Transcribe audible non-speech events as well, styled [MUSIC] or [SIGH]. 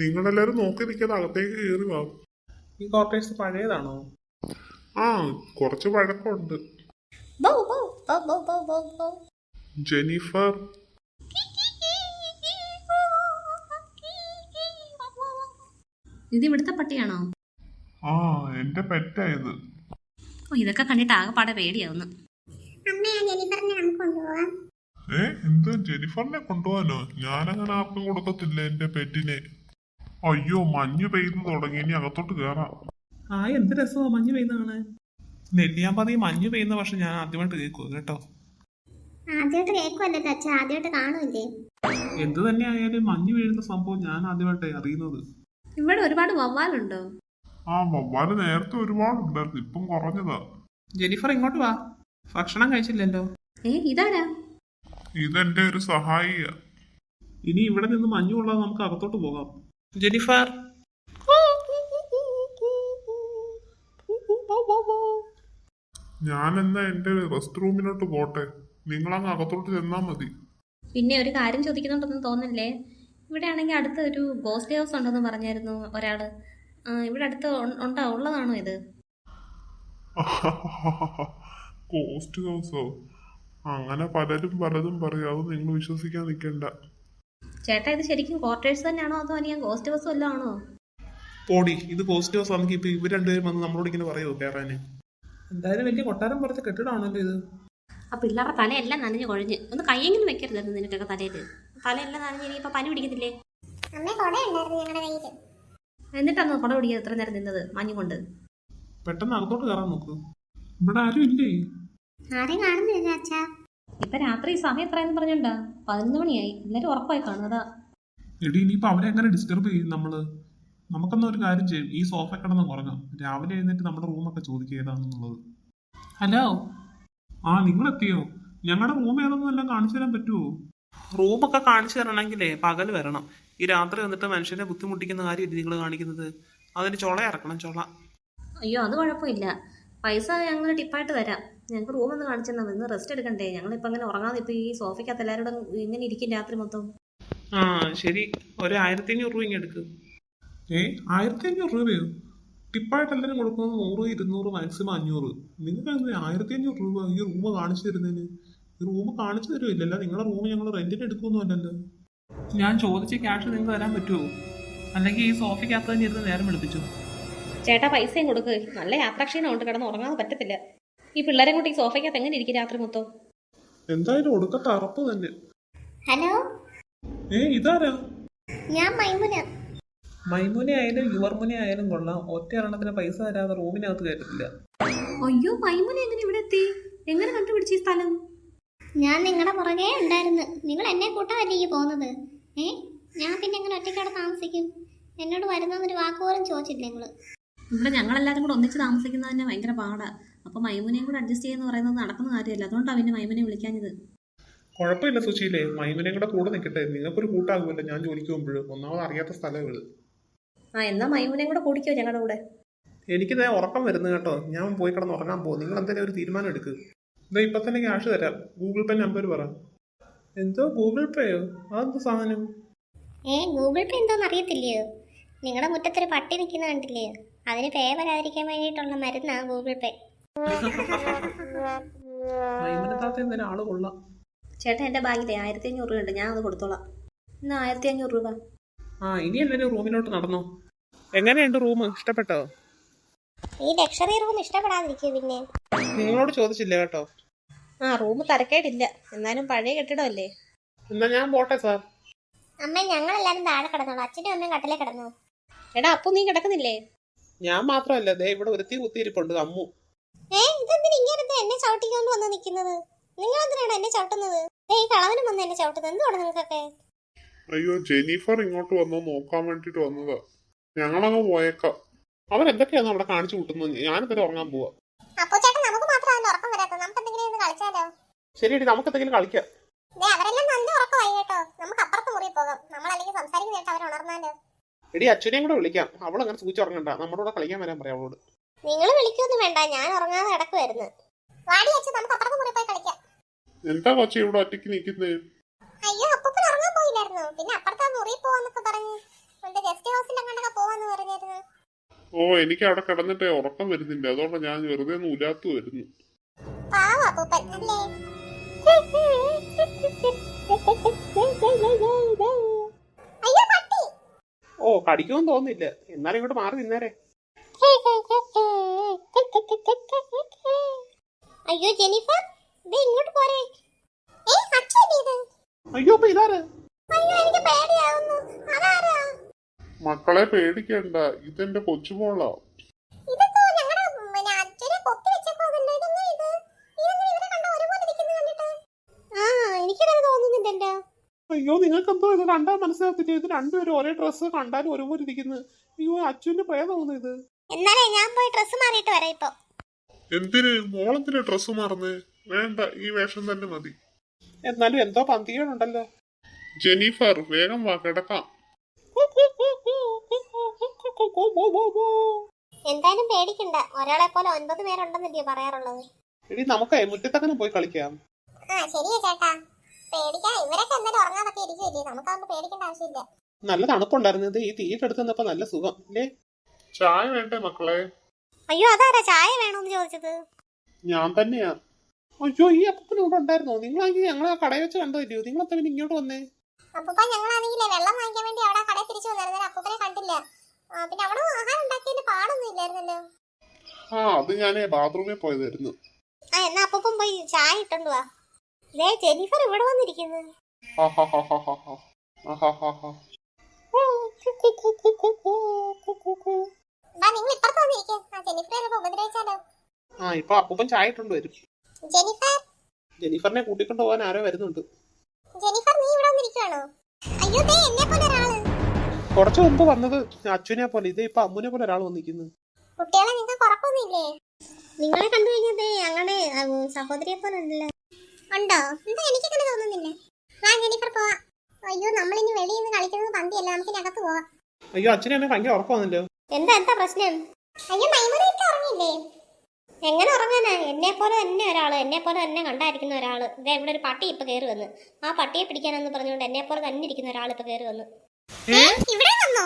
നിങ്ങളെല്ലാരും നോക്കി നിൽക്കാതെ അകത്തേക്ക് കയറി വാ. ഈ ക്വാർട്ടേഴ്സ് പഴയതാണോ? ആ കുറച്ച് പഴക്കമുണ്ട്. ബൗ ബൗ ബൗ ബൗ ബൗ ബൗ ബൗ. ജെനിഫർ ഇത് ഇവിടുത്തെ പട്ടിയാണോ? ആ എന്റെ പെറ്റായത് ഓ ഇതൊക്കെ കണ്ടിട്ട് ആകെപ്പാടെ പേടിയാവുന്നു. ഏ എന്ത്? ജെനിഫറിനെ കൊണ്ടുപോകാനോ ഞാനങ്ങനെ ആർക്കും കൊടുക്കത്തില്ല എന്റെ പെറ്റിനെ. അയ്യോ മഞ്ഞ് പെയ്തു തുടങ്ങി. ഇനി അകത്തോട്ട് കേറാം. ആ എന്ത് രസമാണ് മഞ്ഞ് പെയ്യുന്നതാണ് കാണാൻ. നെല്ലിയാമ്പതി മഞ്ഞ് പെയ്യുന്ന പക്ഷെ ഞാൻ ആദ്യമായിട്ട് കേൾക്കുക കേട്ടോ. ആദ്യമായിട്ട് കേൾക്കുമല്ലോ അച്ഛ? ആദ്യമായിട്ട് കാണുമില്ലേ എന്ത് തന്നെ ആയാലും മഞ്ഞ് വീഴുന്ന സംഭവം ഞാൻ ആദ്യമായിട്ടേ അറിയുന്നത്. ഇവിടെ ഒരുപാട് വവ്വാലുണ്ടോ? ആ വവ്വാൽ നേരത്തെ ഒരുപാടുണ്ടായിരുന്നു. ഇപ്പം കുറഞ്ഞതാ. ജെനിഫർ ഇങ്ങോട്ട് വാ. ഭക്ഷണം കഴിച്ചില്ലല്ലോ. ഏ ഇതാരാ? ഇതെന്റെ ഒരു സഹായിയാ. ഇനി ഇവിടെ നിന്ന് മഞ്ഞുള്ളത് നമുക്ക് അകത്തോട്ട് പോകാം. ഞാൻ എന്നാ എന്റെ റെസ്റ്റ് റൂമിലോട്ട് പോട്ടെ. നിങ്ങളങ്ങ് അകത്തോട്ട് ചെന്നാ മതി. പിന്നെ ഒരു കാര്യം ചോദിക്കുന്നുണ്ടെന്ന് തോന്നല്ലേ ഇവിടെ ആണെങ്കിൽ അടുത്ത ഒരു ഗോസ്റ്റ് ഹൗസ് ഉണ്ടെന്ന് പറഞ്ഞായിരുന്നു ഒരാൾ. ആ, ഇവിടെ അടുത്ത് ഉണ്ടോ? ഉള്ളതാണോ ഇത്? [LAUGHS] കോസ്റ്റ് ഹൗസോ അങ്ങനെ പലരും പലതും പറയും. അത് നിങ്ങൾ വിശ്വസിക്കാൻ നിൽക്കണ്ട. ചേട്ടാ ഇത് ശരിക്കും ക്വാർട്ടേഴ്സ് തന്നെയാണോ അതോ ഞാൻ ഗോസ്റ്റ് ബസ് വല്ലതും ആണോ? പോടി ഇത് ഗോസ്റ്റ് ബസ് ആണെങ്കിൽ ഇപ്പൊ ഇവർ രണ്ടുപേരും വന്ന് നമ്മളോട് ഇങ്ങനെ പറയുമോ കയറാന് എന്തായാലും വലിയ കൊട്ടാരം പുറത്തെ കെട്ടിടമാണല്ലോ ഇത്. ആ പിള്ളേരുടെ തലയെല്ലാം നനഞ്ഞു കുഴഞ്ഞ്. ഒന്ന് കൈയെങ്കിലും വെക്കരുതായിരുന്നു നിനക്കൊക്കെ തലയിൽ തലയെല്ലാം നനഞ്ഞ് ഇനിയിപ്പോൾ പനി പിടിക്കത്തില്ലേ? അമ്മേ കൊട ഉണ്ടായിരുന്നു ഞങ്ങളുടെ കയ്യിൽ. എന്നിട്ടാണ് കുട പിടിക്കുക ഇത്ര നേരം നിന്നത് മഞ്ഞു കൊണ്ട് പെട്ടെന്ന് അകത്തോട്ട് കയറാൻ നോക്കൂ. ഇവിടെ ആരും ഇല്ലേ? ആരെയും കാണുന്നില്ല അച്ഛ ഇപ്പൊ രാത്രി സമയം എത്രയെന്ന് പറഞ്ഞോണ്ടാ? പതിനൊന്ന് മണിയായി. എല്ലാരും ഉറപ്പായി കാണുന്നതാ. എടി ഇനിയിപ്പോ അവരെ എങ്ങനെ ഡിസ്റ്റർബ് ചെയ്യും നമ്മൾ? നമുക്കെന്നാ ഒരു കാര്യം ചെയ്യും. ഈ സോഫ കിടന്ന് ഉറങ്ങാം. രാവിലെ എഴുന്നേറ്റ് നമ്മുടെ റൂമൊക്കെ ചോദിക്കുക ഏതാണെന്നുള്ളത്. ഹലോ? ആ നിങ്ങൾ എത്തിയോ ഞങ്ങളുടെ റൂം ഏതൊന്നും എല്ലാം കാണിച്ചു തരാൻ പറ്റുമോ റൂമൊക്കെ കാണിച്ചു തരണമെങ്കിലേ പകൽ വരണം. ഈ രാത്രി വന്നിട്ട് മനുഷ്യനെ ബുദ്ധിമുട്ടിക്കുന്ന കാര്യം നിങ്ങൾ കാണിക്കുന്നത്? അതിന് ചൊള ഇറക്കണം ചൊള. അയ്യോ അത് കുഴപ്പമില്ല. പൈസ ഞങ്ങൾ ടിപ്പായിട്ട് തരാം. ഞങ്ങൾക്ക് റൂം ഒന്ന് കാണിച്ചു തന്നാൽ ഇന്ന് റെസ്റ്റ് എടുക്കണ്ടേ? ഞങ്ങൾ ഞങ്ങളിപ്പോൾ അങ്ങനെ ഉറങ്ങാതെ ഇപ്പോൾ ഈ സോഫയ്ക്കകത്ത് എല്ലാവരും ഇങ്ങനെ ഇരിക്കും രാത്രി മൊത്തം. ആ ശരി. ഒരു ആയിരത്തി അഞ്ഞൂറ് രൂപ ഇങ്ങനെ എടുക്ക്. ഏ ആയിരത്തി അഞ്ഞൂറ് രൂപയോ? ടിപ്പായിട്ട് എല്ലാവരും കൊടുക്കുന്നത് നൂറ് ഇരുന്നൂറ് മാക്സിമം അഞ്ഞൂറ്. നിങ്ങൾക്ക് ആയിരത്തി അഞ്ഞൂറ് രൂപ ഈ റൂം കാണിച്ചു തരുന്നതിന്? ഈ റൂം കാണിച്ചു തരുമില്ലല്ല നിങ്ങളുടെ റൂം ഞങ്ങൾ റെന്റിന് എടുക്കുമൊന്നുമല്ലല്ലോ ഞാൻ ചോദിച്ച ക്യാഷ് നിങ്ങൾക്ക് തരാൻ പറ്റുമോ അല്ലെങ്കിൽ ഈ സോഫയ്ക്കകത്ത് തന്നെ ഇരുന്ന് നേരം വിളിപ്പിച്ചു? ചേട്ടാ പൈസയും കൊടുക്ക്. നല്ല യാത്രാക്ഷീണം ഉണ്ട് കിടന്ന് ഉറങ്ങാതെ പറ്റത്തില്ല. ഈ പിള്ളേരെ കൂട്ടി സോഫയ്ക്കകത്ത് എങ്ങനെ ഇരിക്കും രാത്രി മൊത്തം? എന്തായാലും ഒടുക്കത്തെ അറപ്പ് തന്നെ. ഹലോ? ഏ ഇതാരാ? ഞാൻ മൈമുന. മൈമുനെ ആയാലും യുവർമുനെ ആയാലും കൊള്ളാം. ഒറ്റ എണ്ണത്തിന് പൈസ തരാതെ റൂമിനകത്ത് കയറ്റത്തില്ല. അയ്യോ മൈമുന എങ്ങനെ ഇവിടെ എത്തി? എങ്ങനെ കണ്ടുപിടിച്ച ഈ സ്ഥലം? ഞാൻ നിങ്ങളുടെ പുറകെ ഉണ്ടായിരുന്നു. നിങ്ങൾ എന്നെ കൂട്ടാനല്ലേ ഈ പോകുന്നത്? ഏ ഞാൻ പിന്നെ എങ്ങനെ ഒറ്റയ്ക്കവിടെ താമസിക്കും? എന്നോട് വരുന്നൊരു വാക്ക് പോലും ചോദിച്ചില്ല നിങ്ങൾ ഇവിടെ ഞങ്ങളെല്ലാവരും കൂടെ ഒന്നിച്ച് താമസിക്കുന്നത് തന്നെ ഭയങ്കര പാടാ. അപ്പോൾ മൈമുനെയും കൂടെ അഡ്ജസ്റ്റ് ചെയ്യുന്ന പറയുന്നത് നടക്കുന്ന കാര്യമല്ല. അതുകൊണ്ടാണ് പിന്നെ മൈമുനെ വിളിക്കാഞ്ഞത്. കുഴപ്പമില്ല സുശീലേ. മൈമുനെയും കൂടെ കൂടെ നിൽക്കട്ടെ നിങ്ങൾക്കൊരു കൂട്ടാകുമല്ലോ ഞാൻ ജോലിക്ക് പോകുമ്പോഴും. ഒന്നാമത് അറിയാത്ത സ്ഥലങ്ങൾ ആ എന്നാ മൈമുനെയും കൂടെ കൂടിക്കോ ഞങ്ങളുടെ കൂടെ. എനിക്ക് ദേ ഉറക്കം വരുന്നു കേട്ടോ. ഞാൻ പോയി കിടന്ന് ഉറങ്ങാൻ പോകും. നിങ്ങൾ എന്തെങ്കിലും ഒരു തീരുമാനം എടുക്കുക ഇതാ ഇപ്പൊ തന്നെ ക്യാഷ് തരാം. ഗൂഗിൾ പേ നമ്പർ പറ. എന്തോ ഗൂഗിൾ പേയോ അതെന്താ സാധനം? ഏ ഗൂഗിൾ പേ എന്തോന്ന് അറിയത്തില്ലയോ? നിങ്ങളുടെ മുറ്റത്തൊരു പട്ടി നിൽക്കുന്ന കണ്ടില്ലേ? അതിന് പേ വരാതിരിക്കാൻ വേണ്ടിയിട്ടുള്ള മരുന്നാണ് ഗൂഗിൾ പേ ആൾ കൊള്ളാം. ചേട്ടാ എന്റെ ബാഗിലെ ആയിരത്തി അഞ്ഞൂറ് രൂപ ഉണ്ട് ഞാൻ അത് കൊടുത്തോളാം. ഇന്ന് ആയിരത്തി അഞ്ഞൂറ് രൂപ. ആ ഇനി എല്ലാവരും റൂമിലോട്ട് നടന്നോ? എങ്ങനെയുണ്ട് റൂം ഇഷ്ടപ്പെട്ടോ? ഈ ലക്ഷറി റൂം ഇഷ്ടപ്പെടാതിരിക്കും പിന്നെ. നിങ്ങളോട് ചോദിച്ചില്ല കേട്ടോ. ആ റൂം തരക്കേടില്ല. എന്നാലും പഴയ കെട്ടിടമല്ലേ? എന്നാ ഞാൻ പോട്ടെ സാർ. അമ്മ ഞങ്ങളെല്ലാരും താഴെ കിടന്നോളൂ. അച്ഛനും അമ്മയും കട്ടിലേ കിടന്നു എടാ അപ്പു നീ കിടക്കുന്നില്ലേ? ഞാൻ മാത്രമല്ല ദേ ഇവിടെ ഒരുത്തി കുത്തിയിരിപ്പുണ്ട് അമ്മു. ഏ ഇതെന്തിനാ ഇങ്ങനെ എന്നെ ചവിട്ടിക്കൊണ്ട് വന്ന് നിൽക്കുന്നത് നിങ്ങൾ എന്തിനാണ് എന്നെ ചവിട്ടുന്നത്? ഏ കളവനും വന്ന് എന്നെ ചവിട്ടുന്നത്? എന്തുവാണ് നിങ്ങൾക്കൊക്കെ? അയ്യോ ജെനിഫർ ഇങ്ങോട്ട് വന്നോ നോക്കാൻ വേണ്ടിട്ട് വന്നതാ. ഞങ്ങളങ്ങ് പോയേക്കാം. അവരെന്തൊക്കെയാണ് അവിടെ കാണിച്ചു കൂട്ടുന്നത്? ഞാനിതിൽ ഉറങ്ങാൻ പോവാ. അപ്പോ ചേട്ടൻ നമുക്ക് മാത്രമല്ല ഉറക്കം വരാത്തത്. നമുക്ക് എന്തെങ്കിലും ഒന്ന് കളിച്ചാലോ? ശരിയടി നമുക്ക് എന്തെങ്കിലും കളിക്കാം അവരെല്ലാം നല്ല ഉറക്കമായി കേട്ടോ. നമുക്ക് അപ്പുറത്ത് മുറി പോകാം. നമ്മൾ അല്ലെങ്കിൽ സംസാരിക്കുന്ന കേട്ടോ അവർ ഉണർന്നാലോ? എടി അച്ഛനെയും കൂടെ വിളിക്കാം. അവൾ അങ്ങനെ സൂചിച്ചുറങ്ങണ്ട നമ്മുടെ കൂടെ കളിക്കാൻ വരാൻ പറയാം അവളോട്. നിങ്ങൾ വിളിക്കൊന്നും വേണ്ട ഞാൻ ഉറങ്ങാതെ കിടക്കുമായിരുന്നു വാടി അച്ഛൻ നമുക്ക് അപ്പുറത്ത് മുറി പോയി കളിക്കാം. എന്താ കൊച്ചി ഇവിടെ ഒറ്റയ്ക്ക് നിൽക്കുന്നേ? അയ്യോ അപ്പൂപ്പൻ ഉറങ്ങാൻ പോയില്ലായിരുന്നു? പിന്നെ അപ്പുറത്തെ മുറി പോവാന്നൊക്കെ പറഞ്ഞ് എന്റെ ഗസ്റ്റ് ഓ എനിക്ക് അവിടെ കിടന്നിട്ടേ ഉറക്കം വരുന്നില്ല. അതുകൊണ്ട് ഞാൻ വെറുതെ ഒന്ന് ഉലാത്തു വരുന്നു. പാവ അപ്പൂപ്പൻ അല്ലേ? അയ്യോ പട്ടി! ഓ കടിക്കുമെന്ന് തോന്നില്ല എന്നാലും ഇങ്ങോട്ട് മാറി നിന്നേരെ. അയ്യോ ജെനിഫർ ദേ ഇങ്ങോട്ട് പോരെ. ഏ അച്ഛാ ഇത് അയ്യോ അപ്പൊ ഇതാരാ? അയ്യോ എനിക്ക് പേടിയാവുന്നു. അതാരാ? മക്കളെ പേടിക്കണ്ട ഇതെന്റെ കൊച്ചുമോളാ. അയ്യോ നിങ്ങൾക്ക് എന്തോ ഇത്? കണ്ടാൽ മനസ്സിലാകത്തില്ല? ഇത് രണ്ടുപേരും ഒരേ ഡ്രസ്സ് കണ്ടാലും ഒരുപോലെ ഇരിക്കുന്നു. അയ്യോ അച്ഛന്റെ പ്രേതമാണ് ഇത്? എന്നാലേ ഞാൻ പോയി ഡ്രസ്സ് മാറിയിട്ട് വരാം ഇപ്പൊ. എന്തിന്? മോളെന്തിനാ ഡ്രസ്സ് മാറുന്നേ? വേണ്ട ഈ വേഷം തന്നെ മതി. എന്നാലും എന്തോ പന്തികളുണ്ടല്ലോ ജെനിഫർ വേഗം വാ കിടക്കാം. എന്തായാലും പേടിക്കണ്ട. ഒരാളെ പോലെ ഒൻപത് പേരുണ്ടെന്നല്ലേ പറയാറുള്ളത്. എടി നമുക്കേ മുറ്റത്തങ്ങനെ പോയി കളിക്കാം. ആ ശരിയാ ചേട്ടാ. പേടിക്കാൻ ഇവരൊക്കെ എന്തായാലും ഉറങ്ങാതൊക്കെ ഇരിക്കുമല്ലേ നമുക്കതൊന്നും പേടിക്കേണ്ട ആവശ്യമില്ല. നല്ല തണുപ്പുണ്ടായിരുന്നത് ഈ തീയിട്ടെടുത്ത് നിന്നപ്പോ നല്ല സുഖം അല്ലേ? ചായ വേണ്ടേ മക്കളെ? അയ്യോ അതാരാ ചായ വേണോന്ന് ചോദിച്ചത്? ഞാൻ തന്നെയാ. അയ്യോ ഈ അപ്പൂപ്പൻ ഇവിടെ ഉണ്ടായിരുന്നോ? നിങ്ങളാണെങ്കിൽ ഞങ്ങളെ ആ കടയിൽ വെച്ച് കണ്ടോ നിങ്ങൾ പിന്നെ ഇങ്ങോട്ട് വന്നേ? അപ്പൂപ്പ ഞങ്ങളാണെങ്കിലേ വെള്ളം വാങ്ങിക്കാൻ വേണ്ടി അവിടെ കടയിൽ തിരിച്ചു വന്നായിരുന്നു. അപ്പൂപ്പനെ കണ്ടില്ല. പിന്നെ അവിടെ ആഹാരം ഉണ്ടാക്കിയതിന്റെ പാടൊന്നും ഇല്ലായിരുന്നല്ലോ. ആ അത് ഞാൻ ബാത്റൂമിൽ പോയതായിരുന്നു. ആ എന്നാ അപ്പൂപ്പൻ പോയി ചായ ഇട്ടോണ്ട് വാ. ദേ ജെനിഫർ ഇവിടെ വന്നിരിക്കുന്നു. ഹാ ആ ഹാ ഹാ ഹാ. വാ നിങ്ങൾ ഇപ്പുറത്ത് വന്നിരിക്കേ. ആ ജെനിഫറെ ചിലപ്പോ ഉപദ്രവിച്ചാലോ ആ ഇപ്പൊ അപ്പൂപ്പൻ ചായ ഇട്ടുണ്ട് വരും. ജെനിഫർ ജെനിഫറിനെ കൂട്ടിക്കൊണ്ട് പോകാൻ ആരോ വരുന്നുണ്ട്. ജെനിഫർ നീ ഇവിടെ വന്നിരിക്കുകയാണോ അയ്യോ ദേ എന്നെ പോലെ ഒരാൾ. കുറച്ചു മുമ്പ് വന്നത് അച്ഛനെ പോലെ ഇതേ ഇപ്പൊ അമ്മുനെ പോലെ ഒരാൾ വന്നിരിക്കുന്നു. കുട്ടികളെ നിങ്ങൾക്ക് ഉറപ്പൊന്നുമില്ലേ? നിങ്ങളെ കണ്ടു കഴിഞ്ഞത് ഞങ്ങളുടെ സഹോദരിയെ പോലെ ഉണ്ടല്ലോ? ഉണ്ടോ? എന്താ എനിക്കങ്ങനെ തോന്നുന്നില്ല. ആ ജെനിഫർ പോവാ. അയ്യോ നമ്മളിനി വെളിയിൽ നിന്ന് കളിക്കുന്നത് പന്തിയല്ല നമുക്ക് അകത്ത് പോവാം. അയ്യോ അച്ഛനെ എന്നെ ഭയങ്കര ഉറക്കമാണല്ലോ എന്താ എന്താ പ്രശ്നം? അയ്യോ മൈമുനൊക്കെ ഉറങ്ങില്ലേ എങ്ങനെ ഉറങ്ങാനാ? എന്നെ പോലെ തന്നെ ഒരാൾ എന്നെ പോലെ തന്നെ കണ്ടായിരിക്കുന്ന ഒരാൾ. ഇതേ ഇവിടെ ഒരു പട്ടി ഇപ്പൊ കയറി വന്ന്. ആ പട്ടിയെ പിടിക്കാനെന്ന് പറഞ്ഞുകൊണ്ട് എന്നെ പോലെ തന്നെ ഇരിക്കുന്ന ഒരാൾ ഇപ്പൊ കയറി വന്നു ഇവിടെ വന്നോ?